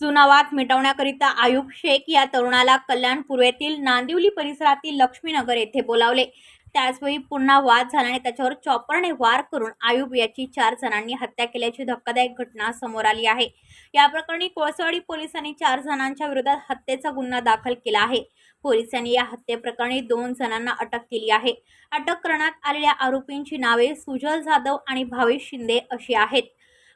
जुना वाद मिटवण्याकरिता आयुब शेख या तरुणाला कल्याण पूर्वेतील नांदिवली परिसरातील लक्ष्मीनगर येथे बोलावले. त्याचवेळी पुन्हा वाद झाल्याने त्याच्यावर चॉपरने वार करून आयुब याची चार जणांनी हत्या केल्याची धक्कादायक घटना समोर आली आहे. या प्रकरणी कोळसवाडी पोलिसांनी चार जणांच्या विरोधात हत्येचा गुन्हा दाखल केला आहे. पोलिसांनी या हत्येप्रकरणी दोन जणांना अटक केली आहे. अटक करण्यात आलेल्या आरोपींची नावे सुजल जाधव आणि भावेश शिंदे अशी आहेत.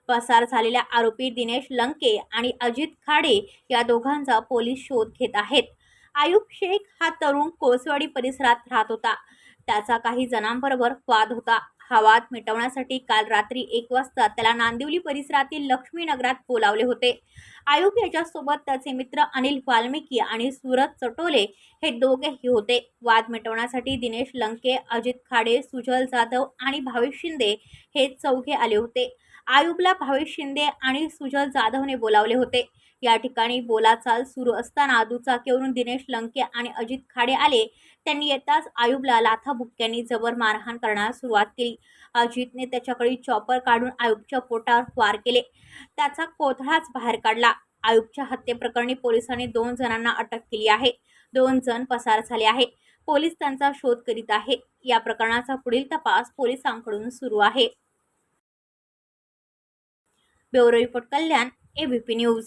पसार झालेल्या आरोपी दिनेश लंके आणि अजित खाडे या दोघांचा पोलीस शोध घेत आहेत. आयुब शेख हा तरुण कोसवाडी परिसरात राहत होता. त्याचा काही जणांबरोबर वाद होता. हा वाद मिटवण्यासाठी काल रात्री एक वाजता त्याला नांदिवली परिसरातील लक्ष्मीनगरात बोलावले होते. आयोग याच्यासोबत त्याचे मित्र अनिल वाल्मिकी आणि सुरत चटोले हे दोघेही होते. वाद मिटवण्यासाठी दिनेश लंके अजित खाडे सुजल जाधव आणि भावेश शिंदे हे चौघे आले होते. आयुबला भावेश शिंदे आणि सुजल जाधवने बोलावले होते. या ठिकाणी बोलाचाल सुरू असताना दुचाकीवरून दिनेश लंके आणि अजित खाडे आले. त्यांनी येताच आयुबला लाथाबुक्क्यांनी जबर मारहाण करण्यास सुरुवात केली. अजितने त्याच्याकडे चॉपर काढून आयुबच्या पोटावर वार केले. त्याचा कोथळाच बाहेर काढला. आयुबच्या हत्येप्रकरणी पोलिसांनी दोन जणांना अटक केली आहे. दोन जण पसार झाले आहे पोलीस त्यांचा शोध करीत आहे या प्रकरणाचा पुढील तपास पोलिसांकडून सुरू आहे. Bureau report Kalyan ABP news.